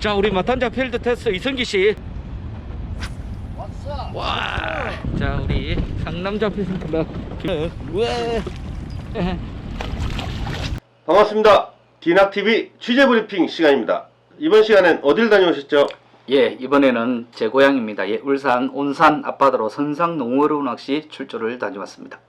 자 우리 마탄자 필드 테스트 이성기 씨. 와. 자 우리 상남자 필드. 왜? 반갑습니다. 디낙TV 취재 브리핑 시간입니다. 이번 시간엔 어딜 다녀오셨죠? 예, 이번에는 제 고향입니다. 예, 울산 온산 앞바다로 선상 농어로 낚시 출조를 다녀왔습니다.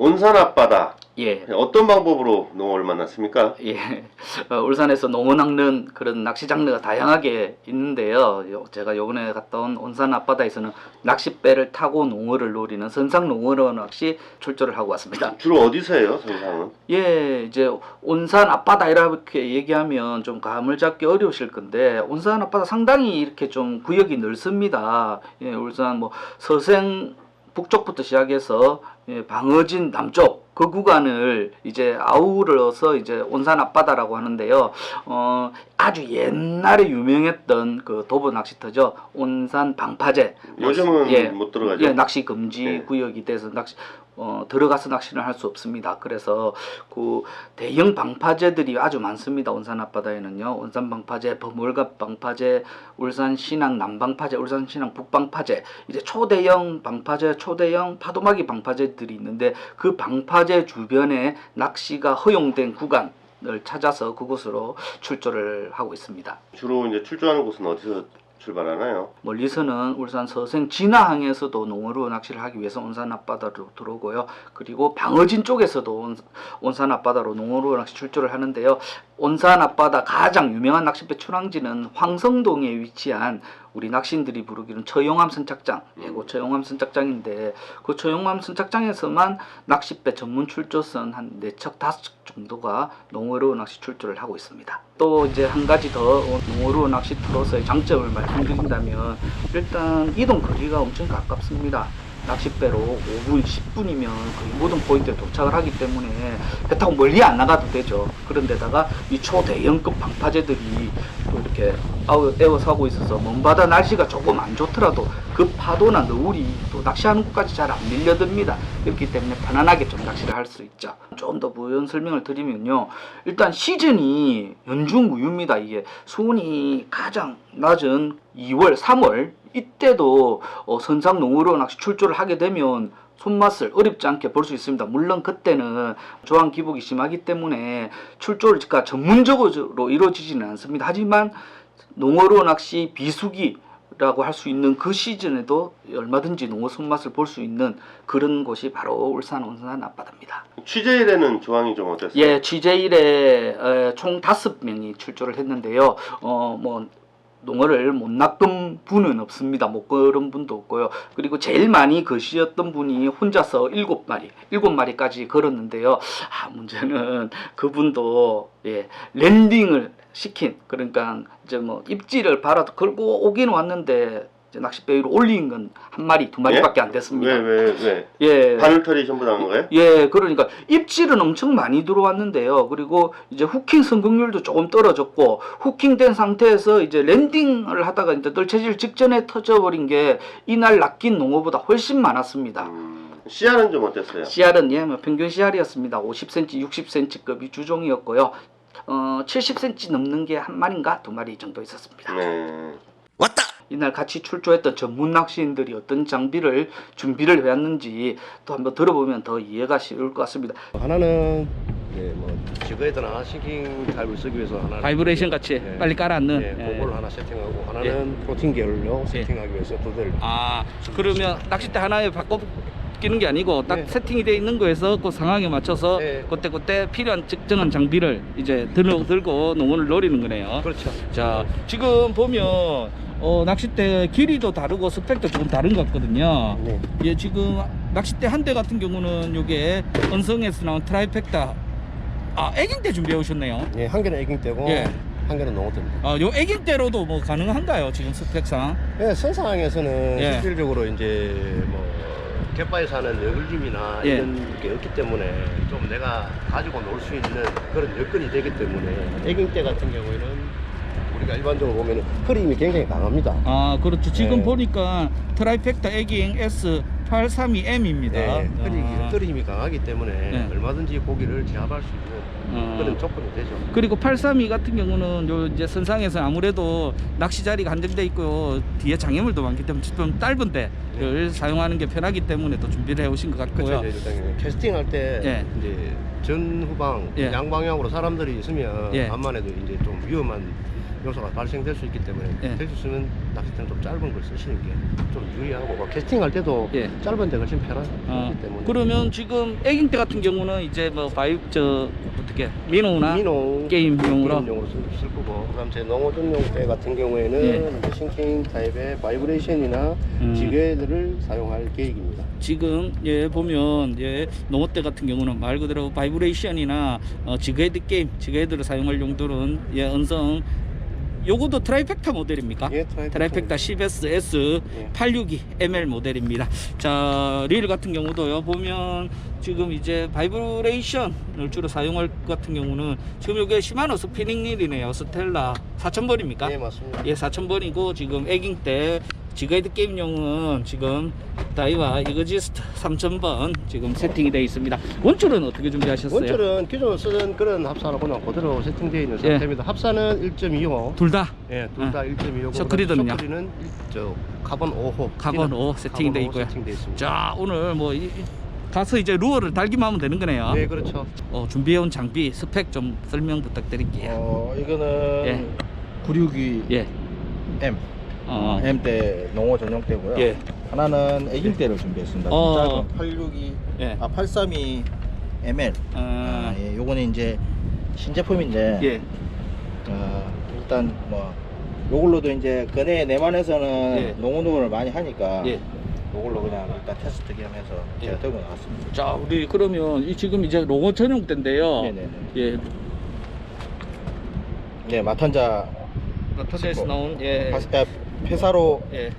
온산 앞바다. 예, 어떤 방법으로 농어를 만났습니까? 예, 어, 울산에서 농어 낚는 그런 낚시 장르가 다양하게 있는데요. 요- 제가 요번에 갔다 온 온산 앞바다에서는 낚싯배를 타고 농어를 노리는 선상 농어로 낚시 출조를 하고 왔습니다. 주로 어디서 해요, 선상은? 예, 이제 온산 앞바다 이렇게 얘기하면 좀 감을 잡기 어려우실 건데 온산 앞바다 상당히 이렇게 좀 구역이 넓습니다. 예, 울산 뭐 서생 북쪽부터 시작해서 예, 방어진 남쪽 그 구간을 이제 아우러서 이제 온산 앞바다라고 하는데요. 어, 아주 옛날에 유명했던 그 도보 낚시터죠. 온산 방파제. 요즘은 예, 못 들어가죠. 예, 낚시 금지 네. 구역이 돼서 낚시 어, 들어가서 낚시를 할 수 없습니다. 그래서 그 대형 방파제들이 아주 많습니다. 온산 앞바다에는요. 온산 방파제, 버물갑 방파제, 울산 신항 남방파제, 울산 신항 북방파제, 이제 초대형 방파제, 초대형 파도막이 방파제들이 있는데 그 방파제 주변에 낚시가 허용된 구간 을 찾아서 그곳으로 출조를 하고 있습니다. 주로 이제 출조하는 곳은 어디서 출발하나요? 멀리서는 울산 서생 진화항에서도 농어로 낚시를 하기 위해서 온산 앞바다로 들어오고요. 그리고 방어진 쪽에서도 온- 온산 앞바다로 농어로 낚시 출조를 하는데요. 온산 앞바다 가장 유명한 낚싯배 출항지는 황성동에 위치한 우리 낚시인들이 부르기는 처용암 선착장, 예고 처용암 선착장인데 그 처용암 선착장에서만 낚싯배 전문 출조선 한 네 척 다섯 척 정도가 농어로 낚시 출조를 하고 있습니다. 또 이제 한 가지 더 농어로 낚시터로서의 장점을 말씀드린다면 일단 이동 거리가 엄청 가깝습니다. 낚싯배로 5분, 10분이면 거의 모든 포인트에 도착을 하기 때문에 배 타고 멀리 안 나가도 되죠. 그런데다가 이 초대형급 방파제들이 또 이렇게 아우 에워서고 있어서 먼 바다 날씨가 조금 안 좋더라도 그 파도나 너울이 또 낚시하는 곳까지 잘 안 밀려듭니다. 그렇기 때문에 편안하게 좀 낚시를 할 수 있죠. 좀 더 부연 설명을 드리면요. 일단 시즌이 연중무휴입니다. 이게 수온이 가장 낮은 2월, 3월 이때도 어, 선상 농어로 낚시 출조를 하게 되면 손맛을 어렵지 않게 볼 수 있습니다. 물론 그때는 조항 기복이 심하기 때문에 출조를 그러니까 전문적으로 이루어지지는 않습니다. 하지만 농어로 낚시 비수기 라고 할 수 있는 그 시즌에도 얼마든지 농어 손맛을 볼 수 있는 그런 곳이 바로 울산 온산 앞바다입니다. 취재일에는 조항이 좀 어땠어요? 예, 취재일에 에, 총 다섯 명이 출조를 했는데요. 어, 뭐 농어를 못 낚은 분은 없습니다. 못 그런 분도 없고요. 그리고 제일 많이 거시였던 분이 혼자서 일곱 마리, 일곱 마리까지 걸었는데요. 아, 문제는 그분도 예, 랜딩을 시킨 그러니까 이제 뭐 입지를 바라도 걸고 오긴 왔는데 낚싯배 위로 올린 건 한 마리, 두 마리밖에 안 됐습니다. 왜, 왜, 왜? 예. 바늘털이 전부 나온 거예요? 예, 그러니까 입질은 엄청 많이 들어왔는데요. 그리고 이제 후킹 성공률도 조금 떨어졌고 후킹된 상태에서 이제 랜딩을 하다가 이제 널쳐질 직전에 터져버린 게 이날 낚인 농어보다 훨씬 많았습니다. 음, 씨알은 좀 어땠어요? CR은 예, 뭐 평균 CR이었습니다. 50cm, 60cm급이 주종이었고요. 어, 70cm 넘는 게 한 마리인가 두 마리 정도 있었습니다. 네. 이날 같이 출조했던 전문 낚시인들이 어떤 장비를 준비를 해왔는지 또 한번 들어보면 더 이해가 쉬울 것 같습니다. 하나는 네, 뭐 지그헤드 하나 싱킹 타입을 쓰기 위해서 하나 바이브레이션 같이 네. 빨리 깔아앉는. 네, 예. 그걸 하나 세팅하고 하나는 프로틴 계열로 세팅하기 위해서 두 대를 아 그러면 낚싯대 하나에 바꿔 끼는 게 아니고 딱 네. 세팅이 돼 있는 거에서 그 상황에 맞춰서 네. 그때 그때 필요한 특정한 장비를 이제 들고 들고 농어를 노리는 거네요. 그렇죠. 자 지금 보면 어, 낚싯대 길이도 다르고 스펙도 조금 다른 것 같거든요. 네. 예 지금 낚싯대 한 대 같은 경우는 요게 언성에서 나온 트라이펙타 아 애깅대 준비해 오셨네요. 네, 한 개는 애깅대고 예. 한 개는 농어대입니다. 아 요 애깅대로도 뭐 가능한가요 지금 스펙상? 네, 선상에서는 예. 실질적으로 이제 뭐 갯바에 사는 여글림이나 예. 이런 게 없기 때문에 좀 내가 가지고 놀 수 있는 그런 여건이 되기 때문에 애깅대 같은 경우에는 우리가 일반적으로 보면 흐림이 굉장히 강합니다. 아 그렇죠 지금 네. 보니까 트라이펙타 애깅 S 832M입니다. 네, 끓이기 끓이 힘이 강하기 때문에 네. 얼마든지 고기를 제압할 수 있는 그런 조건이 되죠. 그리고 832 같은 경우는 요 이제 선상에서 아무래도 낚시 자리가 한정돼 있고 뒤에 장애물도 많기 때문에 좀 짧은 때를 사용하는 게 편하기 때문에 또 준비를 해 오신 것 같고요. 그렇죠. 이제 일단 캐스팅 할 때 예. 이제 전후방 예. 양방향으로 사람들이 있으면 예. 암만해도 이제 좀 위험한 요소가 발생될 수 있기 때문에 예. 될수 있으면 낚싯대는 좀 짧은 걸 쓰시는 게 좀 유리하고 뭐 캐스팅할 때도 예. 짧은 데가 훨씬 편하기 어, 때문에 그러면 지금 애깅 때 같은 경우는 이제 뭐 바이 저 어떻게 민호나 미노 게임용으로 게임용으로 쓸, 쓸 거고 그다음 제 농어전용 때 같은 경우에는 예. 이제 싱킹 타입의 바이브레이션이나 음. 지게들을 사용할 계획입니다. 지금 예 보면 예 농어 때 같은 경우는 말 그대로 바이브레이션이나 어, 지그헤드 게임 지그헤드를 사용할 용도는 예 언성 요것도 트라이펙타 모델입니까? 예, 트라이펙타. 트라이펙타 10S 예. 862 ML 모델입니다. 자, 릴 같은 경우도요. 보면 지금 이제 바이브레이션을 주로 사용할 것 같은 경우는 지금 이게 시마노 스피닝 릴이네요. 스텔라 4000번입니까? 예, 맞습니다. 예, 4,000번이고 지금 애깅 때 지가이드 게임용은 지금 다이와 이거지스트 3,000번 지금 세팅이 되어 있습니다. 원줄은 어떻게 준비하셨어요? 원줄은 기존 쓰던 그런 그냥 그대로 세팅되어 있는 예. 상태입니다. 합사는 1.25. 둘 다 예, 둘 다 1.25고 셔크리드는요? 셔크리는 저 카본 5호. 카본 5 세팅되어 있고요. 세팅되어 있습니다. 자, 오늘 뭐 이- 이- 가서 이제 루어를 달기만 하면 되는 거네요. 네, 그렇죠. 어, 준비해온 장비 스펙 좀 설명 부탁드릴게요. 어 이거는 예. 962 예. M 어. M 때 농어 전용 때고요. 예. 하나는 애길 때를 준비했습니다. 어. 짧은 862 예. 아 832 ML. 어. 아, 예. 요거는 이제 신제품인데 예. 어, 일단 뭐 요걸로도 이제 근해 내만에서는 예. 농어농어를 많이 하니까 예. 요걸로 그냥 일단 테스트 겸 해서 제가 예. 들고 나왔습니다. 자, 우리 그러면 이 지금 이제 로고 전용 때인데요. 네네네. 예. 네 마탄자 나타에서 나온 예. 파스- 아, 페사로 예.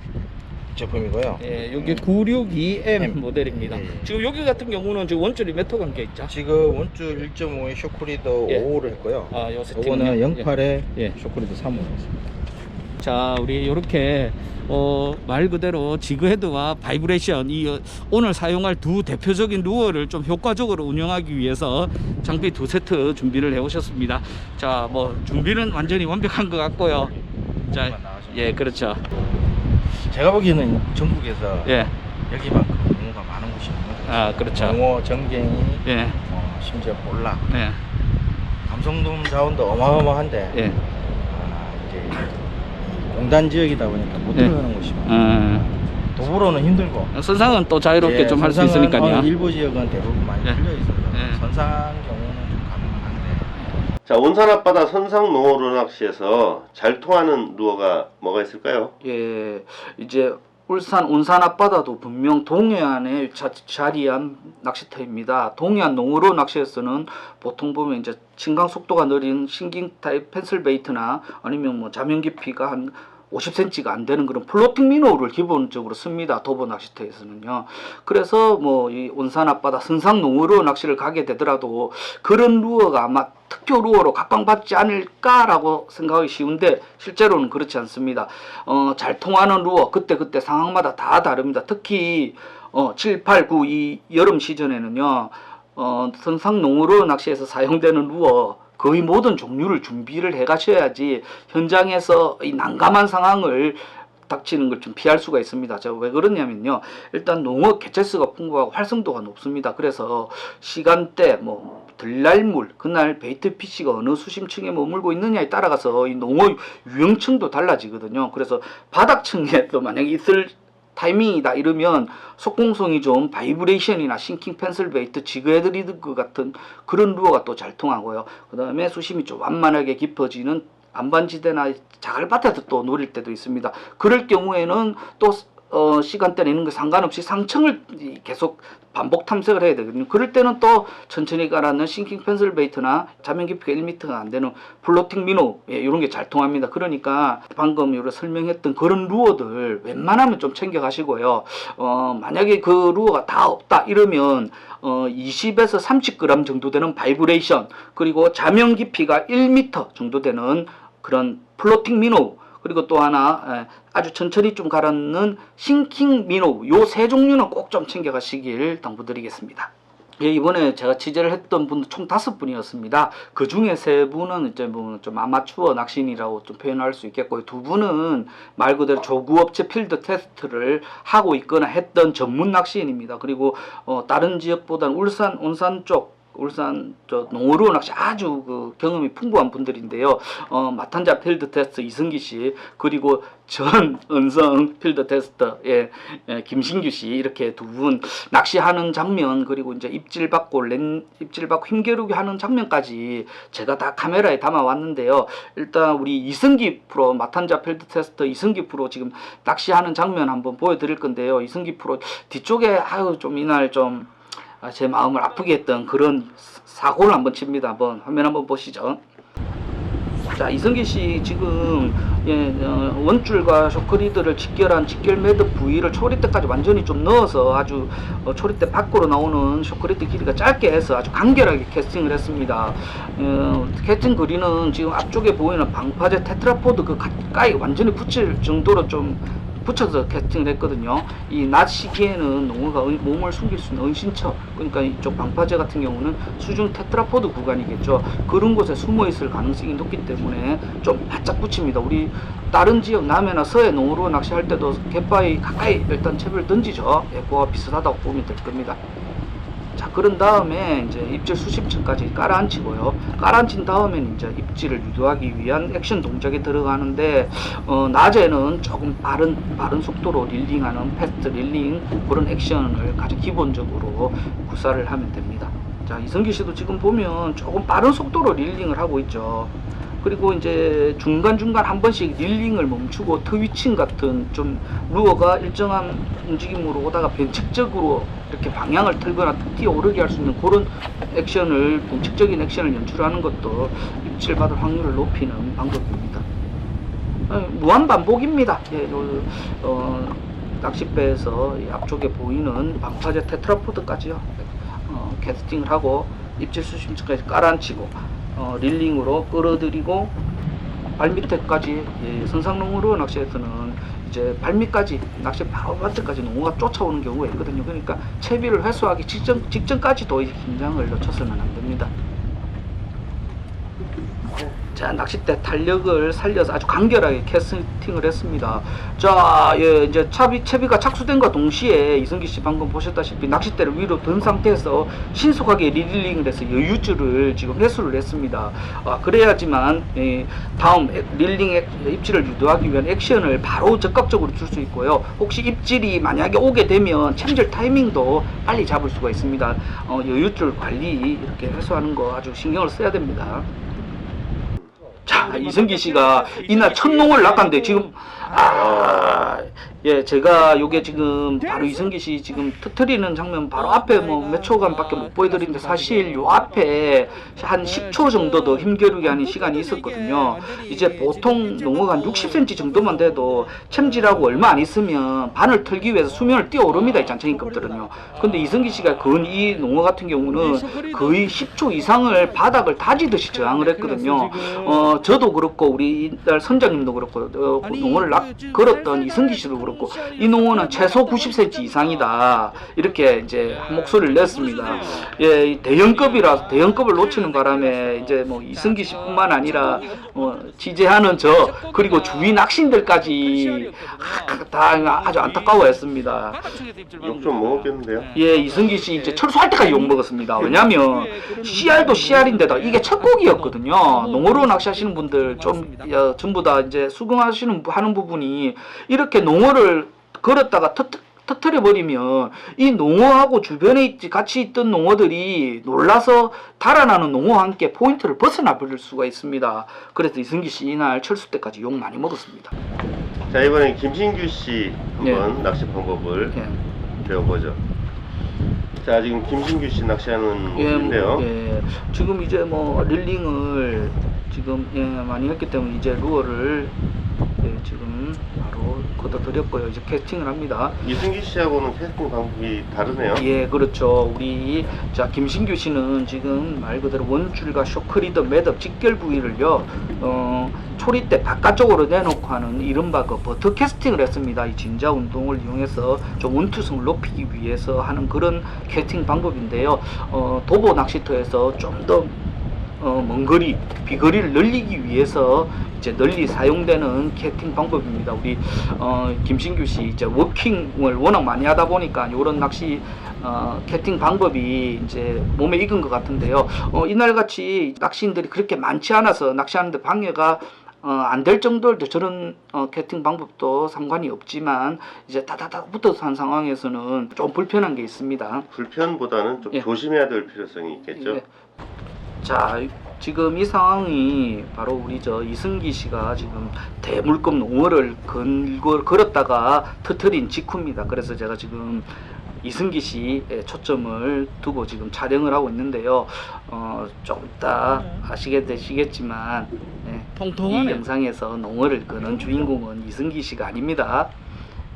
제품이고요. 예, 여기 962M M. 모델입니다. 예, 예. 지금 여기 같은 경우는 지금 원줄이 몇호 관계 있죠? 지금 원줄 1.5에 쇼크리더 예. 5호를 했고요. 아, 요 세팅. 요거는 08에 예. 쇼크리드 3호 했습니다. 자, 우리 이렇게 어, 말 그대로 지그헤드와 바이브레이션 이 어, 오늘 사용할 두 대표적인 루어를 좀 효과적으로 운영하기 위해서 장비 두 세트 준비를 해 오셨습니다. 자, 뭐 준비는 완전히 완벽한 것 같고요. 자, 예, 그렇죠. 제가 보기에는 전국에서 예, 여기만큼 농어가 많은 곳이 없는 것 같아요. 아, 그렇죠. 농어, 정갱이, 예, 어, 심지어 볼락, 네, 감성돔 자원도 어마어마한데 예, 아, 이제 이 공단 지역이다 보니까 못 예. 들어가는 곳이 많아요. 어, 도보로는 힘들고 선상은 또 자유롭게 예, 좀 할 수 선상은, 있으니까요. 어, 일부 지역은 대부분 많이 예. 풀려 있어서 예. 선상 가능한데 자, 온산 앞바다 선상 농어 루어 낚시에서 잘 통하는 루어가 뭐가 있을까요? 예, 이제 울산 온산 앞바다도 분명 동해안에 자, 자리한 낚시터입니다. 동해안 농어로 낚시에서는 보통 보면 이제 진강 속도가 느린 싱깅 타입 펜슬 베이트나 아니면 뭐 자면 깊이가 한 50cm가 안 되는 그런 플로팅 미노를 기본적으로 씁니다. 도보 낚시터에서는요. 그래서 뭐 이 온산 앞바다 선상 농어로 낚시를 가게 되더라도 그런 루어가 아마 특효 루어로 각광받지 않을까라고 생각하기 쉬운데 실제로는 그렇지 않습니다. 어, 잘 통하는 루어 그때 그때 상황마다 다 다릅니다. 특히 어, 7, 8, 9 이 여름 시즌에는요. 어, 선상 농어로 낚시에서 사용되는 루어 거의 모든 종류를 준비를 해 가셔야지 현장에서 이 난감한 상황을 닥치는 걸 좀 피할 수가 있습니다. 제가 왜 그러냐면요. 일단 농어 개체수가 풍부하고 활성도가 높습니다. 그래서 시간대 뭐 들날물 그날 베이트 피시가 어느 수심층에 머물고 있느냐에 따라가서 이 농어 유형층도 달라지거든요. 그래서 바닥층에도 만약에 있을 타이밍이다 이러면 속공성이 좀 바이브레이션이나 싱킹 펜슬 베이트 지그헤드리드 같은 그런 루어가 또 잘 통하고요. 그 다음에 수심이 좀 완만하게 깊어지는 안반지대나 자갈밭에서 또 노릴 때도 있습니다. 그럴 경우에는 또 어, 시간대나 이런 거 상관없이 상층을 이- 계속 반복 탐색을 해야 되거든요. 그럴 때는 또 천천히 가라는 싱킹 펜슬 베이트나 자면 깊이가 1m가 안 되는 플로팅 미노 예, 이런 게 잘 통합니다. 그러니까 방금 요래 설명했던 그런 루어들 웬만하면 좀 챙겨 가시고요. 어, 만약에 그 루어가 다 없다 이러면 어, 20에서 30g 정도 되는 바이브레이션 그리고 자면 깊이가 1m 정도 되는 그런 플로팅 미노 그리고 또 하나 에, 아주 천천히 좀 가라앉는 싱킹 미노 요세 종류는 꼭 좀 챙겨가시길 당부드리겠습니다. 예, 이번에 제가 취재를 했던 분 총 다섯 분이었습니다. 그 중에 세 분은 이제 뭐좀 아마추어 낚시인이라고 좀 표현할 수 있겠고요. 두 분은 말 그대로 조구업체 필드 테스트를 하고 있거나 했던 전문 낚시인입니다. 그리고 어, 다른 지역보다는 울산, 온산 쪽 울산 저 농어로 낚시 아주 그 경험이 풍부한 분들인데요. 어, 마탄자 필드 테스트 이승기 씨 그리고 전 은성 필드 테스트 예, 예, 김신규 씨 이렇게 두 분 낚시하는 장면 그리고 이제 입질 받고 렌 입질 받고 힘겨루기 하는 장면까지 제가 다 카메라에 담아 왔는데요. 일단 우리 이승기 프로 마탄자 필드 테스트 이승기 프로 지금 낚시하는 장면 한번 보여드릴 건데요. 이승기 프로 뒤쪽에 아유 좀 이날 좀 아, 제 마음을 아프게 했던 그런 사- 사고를 한번 칩니다. 한번 화면 한번 보시죠. 자 이승기 씨 지금 예, 어, 원줄과 쇼크리드를 직결한 직결 매듭 부위를 초리대까지 완전히 좀 넣어서 아주 어, 초리대 밖으로 나오는 쇼크리드 길이가 짧게 해서 아주 간결하게 캐스팅을 했습니다. 어, 캐스팅 거리는 지금 앞쪽에 보이는 방파제 테트라포드 그 가까이 완전히 붙일 정도로 좀 붙여서 했거든요. 이 낮 시기에는 농어가 의- 몸을 숨길 수 있는 은신처, 그러니까 이쪽 방파제 같은 경우는 수중 테트라포드 구간이겠죠. 그런 곳에 숨어 있을 가능성이 높기 때문에 좀 바짝 붙입니다. 우리 다른 지역 남해나 서해 농어로 낚시할 때도 갯바위 가까이 일단 채비를 던지죠. 예, 그와 비슷하다고 보면 될 겁니다. 자, 그런 다음에 이제 입질 수심층까지 깔아앉히고요. 깔아앉힌 다음에는 이제 입질을 유도하기 위한 액션 동작에 들어가는데, 어, 낮에는 조금 빠른, 빠른 속도로 릴링하는 패스트 릴링, 그런 액션을 가장 기본적으로 구사를 하면 됩니다. 자, 이성기 씨도 지금 보면 조금 빠른 속도로 릴링을 하고 있죠. 그리고 이제 중간중간 한 번씩 릴링을 멈추고 트위칭 같은 좀 루어가 일정한 움직임으로 오다가 변칙적으로 이렇게 방향을 틀거나 뛰어오르게 할 수 있는 그런 액션을 변칙적인 액션을 연출하는 것도 입질 받을 확률을 높이는 방법입니다. 어, 무한 반복입니다. 예, 요, 어, 낚싯배에서 이 앞쪽에 보이는 방파제 테트라포드까지요. 어, 캐스팅을 하고 입질 수심층까지 깔아앉히고 어, 릴링으로 끌어들이고 발밑에까지 예, 선상농어로 낚시에서는 이제 발밑까지 낚시 바로 밑에까지 농어가 쫓아오는 경우가 있거든요. 그러니까 채비를 회수하기 직전 직전까지도 이 긴장을 놓쳐서는 안 됩니다. 자 낚싯대 탄력을 살려서 아주 간결하게 캐스팅을 했습니다. 자, 예, 이제 차비 채비가 착수된과 동시에 이승기 씨 방금 보셨다시피 낚싯대를 위로 든 상태에서 신속하게 리릴링을 해서 여유줄을 지금 회수를 했습니다. 아, 그래야지만 예, 다음 액- 릴링 액- 입질을 유도하기 위한 액션을 바로 적극적으로 줄 수 있고요. 혹시 입질이 만약에 오게 되면 챔질 타이밍도 빨리 잡을 수가 있습니다. 어, 여유줄 관리 이렇게 회수하는 거 아주 신경을 써야 됩니다. 자 이승기 씨가 이날 첫 농을 낚았는데 지금 아, 예, 제가 요게 지금 바로 이승기 씨 지금 터트리는 장면 바로 앞에 뭐 몇 초간밖에 못 보여드리는데 사실 요 앞에 한 10초 정도 더 힘겨루기 하는 시간이 있었거든요. 이제 보통 농어가 한 60cm 정도만 돼도 챔질하고 얼마 안 있으면 바늘 틀기 위해서 수면을 뛰어오릅니다. 이 잔챙이급들은요. 근데 이승기 씨가 건이 농어 같은 경우는 거의 10초 이상을 바닥을 다지듯이 저항을 했거든요. 어, 저도 그렇고 우리 이날 선장님도 그렇고 어, 그 농어를 낚, 걸었던 이승기 씨도 그렇고 이 농어는 최소 90cm 이상이다 이렇게 이제 한 목소리를 냈습니다. 예, 이 대형급이라 대형급을 놓치는 바람에 이제 뭐 이승기 씨뿐만 아니라 뭐 지재하는 저 그리고 주위 낚시인들까지 아, 다 아주 안타까워했습니다. 욕 좀 먹었겠는데요? 예, 이승기 씨 이제 철수할 때까지 욕 먹었습니다. 왜냐면 CR도 CR인데다 이게 첫 곡이었거든요. 농어로 낚시하시는 분들 좀 어, 전부 다 이제 수긍하시는 부- 하는 부분이 이렇게 농 어를 걸었다가 터, 터트려 버리면 이 농어하고 주변에 있, 같이 있던 농어들이 놀라서 달아나는 농어와 함께 포인트를 벗어나 버릴 수가 있습니다. 그래서 이승기 씨 이날 철수 때까지 욕 많이 먹었습니다. 자 이번엔 김신규 씨 한번 네. 낚시 방법을 예. 배워보죠. 자 지금 김신규 씨 낚시하는 예, 모습인데요. 뭐, 예. 지금 이제 뭐 릴링을 지금 예, 많이 했기 때문에 이제 루어를 예, 지금 바로 걷어들였고요. 이제 캐스팅을 합니다. 이승기 씨하고는 캐스팅 방법이 다르네요. 예, 그렇죠. 우리 자 김신규 씨는 지금 말 그대로 원줄과 쇼크리더 매듭 직결 부위를요, 어, 초리 때 바깥쪽으로 내놓고 하는 이른바 그 버터 캐스팅을 했습니다. 이 진자 운동을 이용해서 좀 원투성을 높이기 위해서 하는 그런 캐스팅 방법인데요. 어, 도보 낚시터에서 좀더 어, 먼 거리, 비거리를 늘리기 위해서 이제 널리 사용되는 캐팅 방법입니다. 우리 어, 김신규 씨 이제 워킹을 워낙 많이 하다 보니까 이런 낚시 어, 캐팅 방법이 이제 몸에 익은 것 같은데요. 어, 이날 같이 낚시인들이 그렇게 많지 않아서 낚시하는데 방해가 어, 안 될 정도로 저런 어, 캐팅 방법도 상관이 없지만 이제 다다닥 붙어서 한 상황에서는 좀 불편한 게 있습니다. 불편보다는 좀 예. 조심해야 될 필요성이 있겠죠. 예. 자, 지금 이 상황이 바로 우리 저 이승기 씨가 지금 대물급 농어를 걸고 걸었다가 터트린 직후입니다. 그래서 제가 지금 이승기 씨의 초점을 두고 지금 촬영을 하고 있는데요. 어, 좀 이따 아시게 되시겠지만 예, 이 통통하네. 영상에서 농어를 끄는 주인공은 이승기 씨가 아닙니다.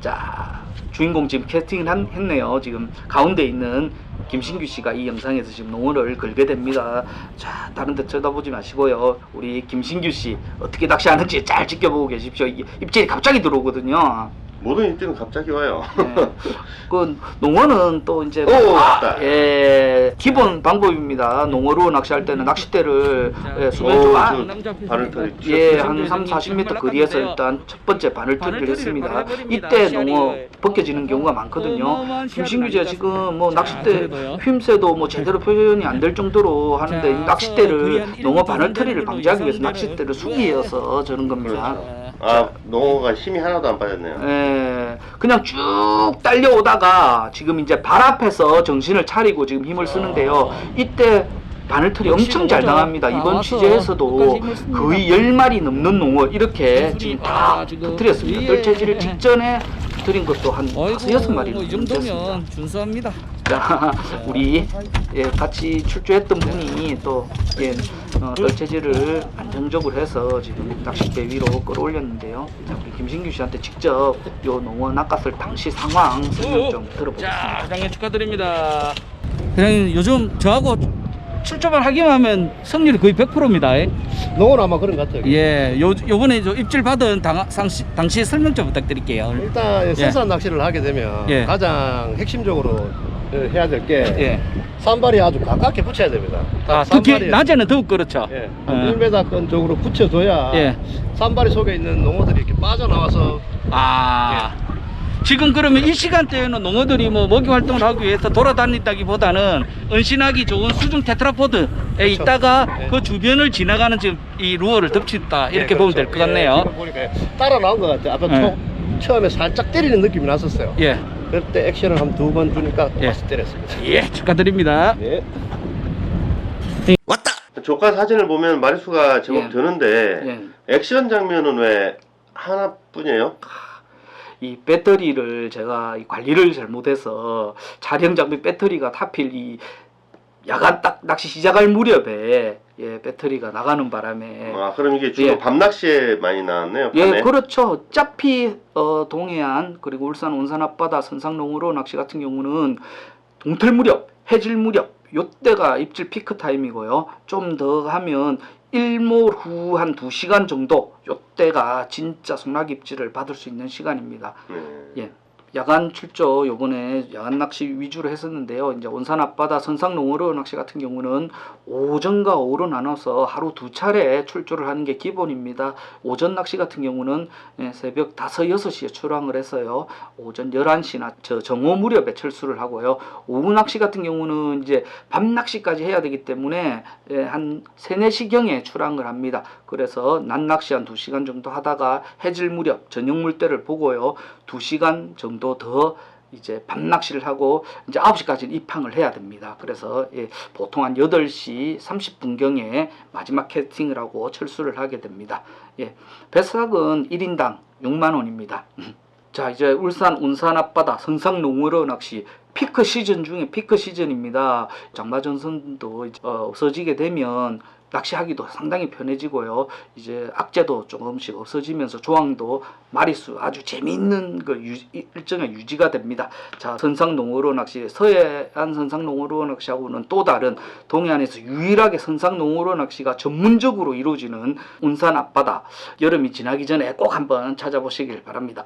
자, 주인공 지금 캐스팅을 한- 했네요. 지금 가운데 있는 김신규 씨가 이 영상에서 지금 농어를 걸게 됩니다. 자, 다른 데 쳐다보지 마시고요. 우리 김신규 씨 어떻게 낚시하는지 잘 지켜보고 계십시오. 이- 입질이 갑자기 들어오거든요. 모든 입질은 갑자기 와요. 네. 그 농어는 또 이제 오, 왔다. 예 기본 방법입니다. 농어로 낚시할 때는 낚싯대를 예, 수면 오, 좀저 안, 바늘 털이 예. 한 3, 40m 거리에서 일단 첫 번째 바늘터리를 바늘터리를 했습니다. 이때 농어. 벗겨지는 경우가 많거든요. 김신규제. 지금 뭐 자, 낚싯대. 휘임새도 뭐 제대로 표현이 안 될 정도로 하는데 낚싯대를 한 농어 바늘터리를 삼 방지하기 위해서 낚싯대를 숙이어서 저런 겁니다. 그렇죠. 아, 농어가 힘이 하나도 안 빠졌네요. 예, 그냥 쭉 달려오다가 지금 이제 발 앞에서 정신을 차리고 지금 힘을 쓰는 데요. 이때 바늘털이 엄청 잘. 당합니다. 이번 취재에서도 씁니다. 거의 10마리 넘는 농어 이렇게 기술이- 지금 다 아, 터뜨렸습니다. 예. 떨채질을 직전에 터뜨린 것도 한 어이구, 다섯 여섯 마리 이 정도 됐습니다. 정도면 준수합니다. 자, 우리 예, 같이 출조했던 분이 또 예, 어, 떨채질을 안정적으로 해서 지금 낚싯대 위로 끌어올렸는데요. 자, 우리 김신규 씨한테 직접 요 농어 낚았을 당시 상황 설명 좀 자, 들어보겠습니다. 회장님 축하드립니다. 회장님 요즘 저하고 출조만 하기만 하면 승률이 거의 100%입니다. 농어는 아마 그런 것 같아요. 예, 요 요번에 저 입질 받은 당, 당시, 당시 설명 좀 부탁드릴게요. 일단 생산 낚시를 하게 되면 예. 가장 핵심적으로 해야 될 게 예. 산발이 아주 가깝게 붙여야 됩니다. 아, 특히 낮에는 더욱 그렇죠. 예, 예. 한 1m 쪽으로 붙여줘야 예. 산발이 속에 있는 농어들이 이렇게 빠져나와서 아. 지금 그러면 이 시간대에는 농어들이 뭐 먹이 활동을 하기 위해서 돌아다닌다기보다는 은신하기 좋은 수중 테트라포드에 있다가 예. 그 주변을 지나가는 지금 이 루어를 덮친다 이렇게 예, 보면 그렇죠. 될것 같네요. 예, 보니까 따라 나온 것 같아요. 예. 초, 처음에 살짝 때리는 느낌이 났었어요. 예, 그때 액션을 한 두 번 주니까 예. 다시 때렸습니다. 예, 축하드립니다. 예. 조카 사진을 보면 마리수가 제법 예. 드는데 예. 액션 장면은 왜 하나뿐이에요? 이 배터리를 제가 이 관리를 잘못해서 촬영 장비 배터리가 하필 이 야간 딱 낚시 시작할 무렵에 예, 배터리가 나가는 바람에 아, 그럼 이게 주로 예. 밤 낚시에 많이 나왔네요. 예, 밤에. 그렇죠. 어차피 어, 동해안 그리고 울산 온산 앞바다 선상농으로 낚시 같은 경우는 동틀 무렵, 해질 무렵 요때가 입질 피크 타임이고요. 좀 더 하면 일몰 후 한 두시간 정도 요때가 진짜 소나기 입질을 받을 수 있는 시간입니다. 네. 예. 야간 출조 요번에 야간 낚시 위주로 했었는데요. 이제 온산 앞바다 선상 농어로 낚시 같은 경우는 오전과 오후로 나눠서 하루 두 차례 출조를 하는 게 기본입니다. 오전 낚시 같은 경우는 예, 새벽 5, 6시에 출항을 해서요. 오전 11시나 저 정오 무렵에 철수를 하고요. 오후 낚시 같은 경우는 이제 밤 낚시까지 해야 되기 때문에 예, 한 3, 4시경에 출항을 합니다. 그래서 낮 낚시 한 2시간 정도 하다가 해질 무렵 저녁 물때를 보고요. 2시간 정도 더 이제 밤 낚시를 하고 이제 9시까지 입항을 해야 됩니다. 그래서 예, 보통 한 8시 30분경에 마지막 캐스팅을 하고 철수를 하게 됩니다. 예, 배삭은 1인당 6만 원입니다. 자, 이제 울산 운산 앞바다 선상 농어로 낚시 피크 시즌 중에 피크 시즌입니다. 장마전선도 어, 없어지게 되면 낚시하기도 상당히 편해지고요. 이제 악재도 조금씩 없어지면서 조항도 마리수 아주 재미있는 그 유, 일정의 유지가 됩니다. 자, 선상농어로 낚시 서해안 선상농어로 낚시하고는 또 다른 동해안에서 유일하게 선상농어로 낚시가 전문적으로 이루어지는 운산 앞바다 여름이 지나기 전에 꼭 한번 찾아보시길 바랍니다.